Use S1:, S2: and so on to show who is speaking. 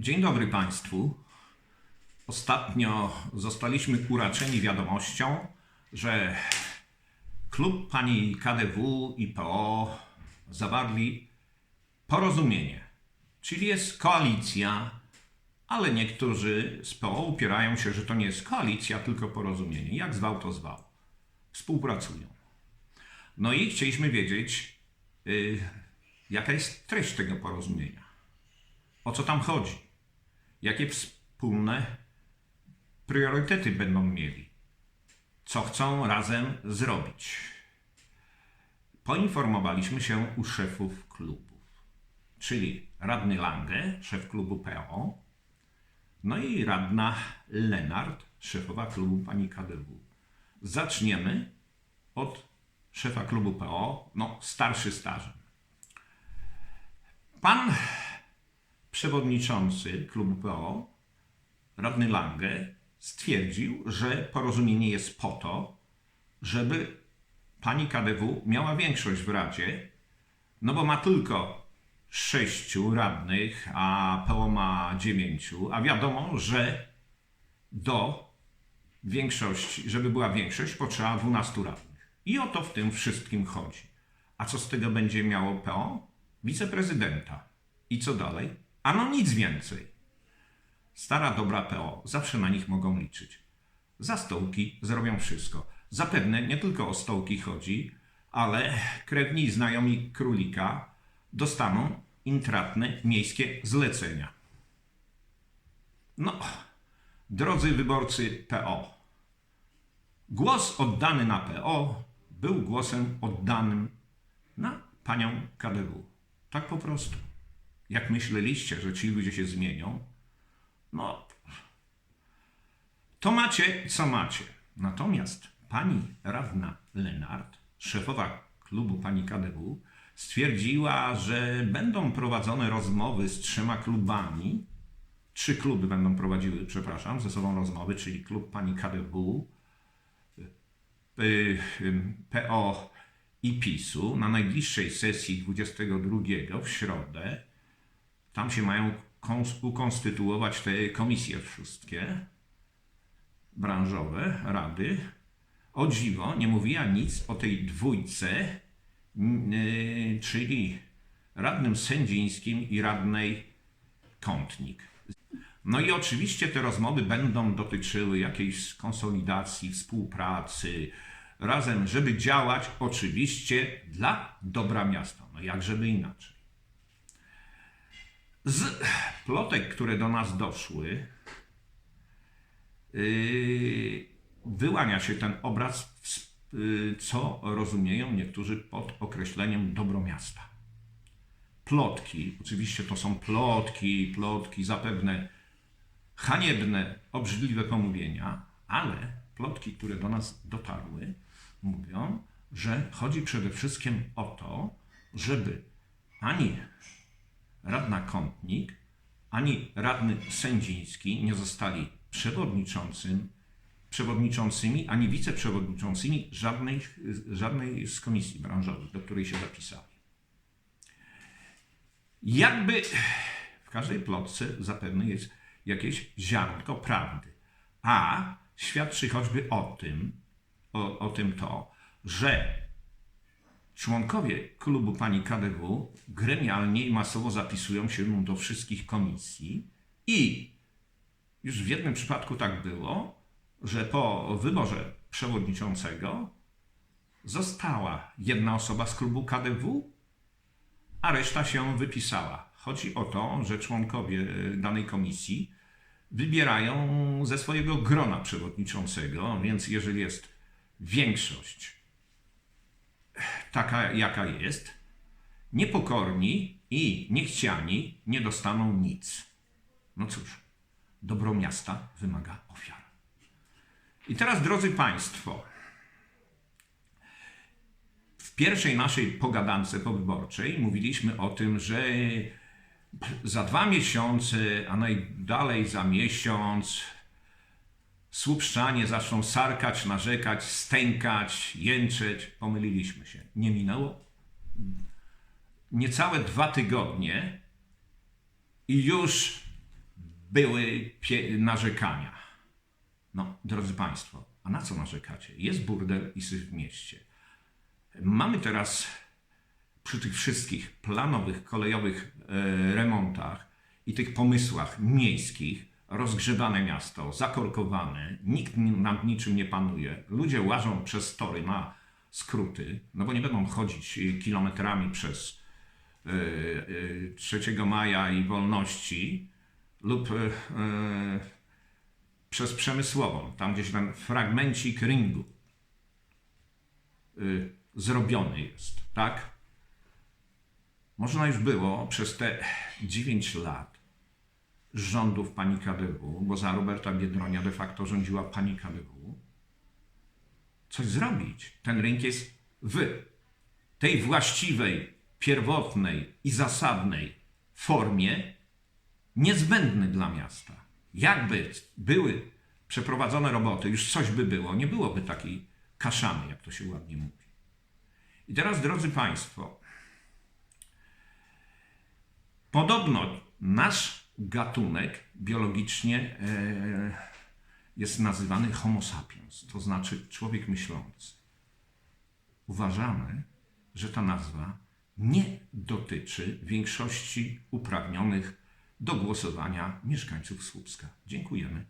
S1: Dzień dobry Państwu. Ostatnio zostaliśmy uraczeni wiadomością, że klub pani KDW i PO zawarli porozumienie, czyli jest koalicja, ale niektórzy z PO upierają się, że to nie jest koalicja, tylko porozumienie. Jak zwał, to zwał. Współpracują. No i chcieliśmy wiedzieć, y, jaka jest treść tego porozumienia. O co tam chodzi? Jakie wspólne priorytety będą mieli? Co chcą razem zrobić? Poinformowaliśmy się u szefów klubów, czyli radny Lange, szef klubu PO, no i radna Lenart, szefowa klubu pani KDW. Zaczniemy od szefa klubu PO, no starszy stażem. Pan przewodniczący klubu PO, radny Lange, stwierdził, że porozumienie jest po to, żeby pani KDW miała większość w Radzie, no bo ma tylko sześciu radnych, a PO ma dziewięciu, a wiadomo, że do większości, żeby była większość, potrzeba 12 radnych. I o to w tym wszystkim chodzi. A co z tego będzie miało PO? Wiceprezydenta. I co dalej? Ano nic więcej. Stara dobra PO, zawsze na nich mogą liczyć. Za stołki zrobią wszystko. Zapewne nie tylko o stołki chodzi, ale krewni i znajomi królika dostaną intratne miejskie zlecenia. No, drodzy wyborcy PO, głos oddany na PO był głosem oddanym na panią KDW. Tak po prostu. Jak myśleliście, że ci ludzie się zmienią, no to macie, co macie. Natomiast pani radna Lenart, szefowa klubu pani KDW, stwierdziła, że będą prowadzone rozmowy z trzema klubami. Trzy kluby będą prowadziły, przepraszam, ze sobą rozmowy, czyli klub pani KDW, y, y, PO i PiSu na najbliższej sesji 22 w środę. Tam się mają kons- ukonstytuować te komisje wszystkie branżowe, rady. O dziwo, nie mówiła nic o tej dwójce, y, czyli radnym sędzińskim i radnej kątnik. No i oczywiście te rozmowy będą dotyczyły jakiejś konsolidacji, współpracy, razem, żeby działać oczywiście dla dobra miasta. No jak żeby inaczej. Z plotek, które do nas doszły, yy, wyłania się ten obraz, yy, co rozumieją niektórzy pod określeniem dobro miasta. Plotki, oczywiście to są plotki, plotki, zapewne haniebne, obrzydliwe pomówienia, ale plotki, które do nas dotarły, mówią, że chodzi przede wszystkim o to, żeby ani radna Kątnik, ani radny Sędziński nie zostali przewodniczącym, przewodniczącymi, ani wiceprzewodniczącymi żadnej, żadnej z komisji branżowych, do której się zapisali. Jakby w każdej plotce zapewne jest jakieś ziarnko prawdy, a świadczy choćby o tym, o, o tym to, że członkowie klubu pani KDW gremialnie i masowo zapisują się do wszystkich komisji i już w jednym przypadku tak było, że po wyborze przewodniczącego została jedna osoba z klubu KDW, a reszta się wypisała. Chodzi o to, że członkowie danej komisji wybierają ze swojego grona przewodniczącego, więc jeżeli jest większość taka, jaka jest, niepokorni i niechciani nie dostaną nic. No cóż, dobro miasta wymaga ofiar. I teraz, drodzy Państwo, w pierwszej naszej pogadance powyborczej mówiliśmy o tym, że za dwa miesiące, a najdalej za miesiąc, słupszczanie zaczną sarkać, narzekać, stękać, jęczeć. Pomyliliśmy się. Nie minęło niecałe dwa tygodnie i już były narzekania. No, drodzy Państwo, a na co narzekacie? Jest burdel i syf w mieście. Mamy teraz przy tych wszystkich planowych, kolejowych e, remontach i tych pomysłach miejskich rozgrzebane miasto, zakorkowane, nikt ni- nad niczym nie panuje. Ludzie łażą przez tory na skróty, no bo nie będą chodzić e, kilometrami przez e, e, 3 maja i wolności lub przez przemysłową, tam gdzieś ten fragmencik ringu y, zrobiony jest, tak? Można już było przez te 9 lat rządów pani KDW, bo za Roberta Biedronia de facto rządziła pani KDW, coś zrobić. Ten rynek jest w tej właściwej, pierwotnej i zasadnej formie niezbędny dla miasta. Jakby były przeprowadzone roboty, już coś by było, nie byłoby takiej kaszany, jak to się ładnie mówi. I teraz, drodzy Państwo, podobno nasz gatunek biologicznie e, jest nazywany Homo sapiens, to znaczy człowiek myślący. Uważamy, że ta nazwa nie dotyczy większości uprawnionych do głosowania mieszkańców Słupska. Dziękujemy.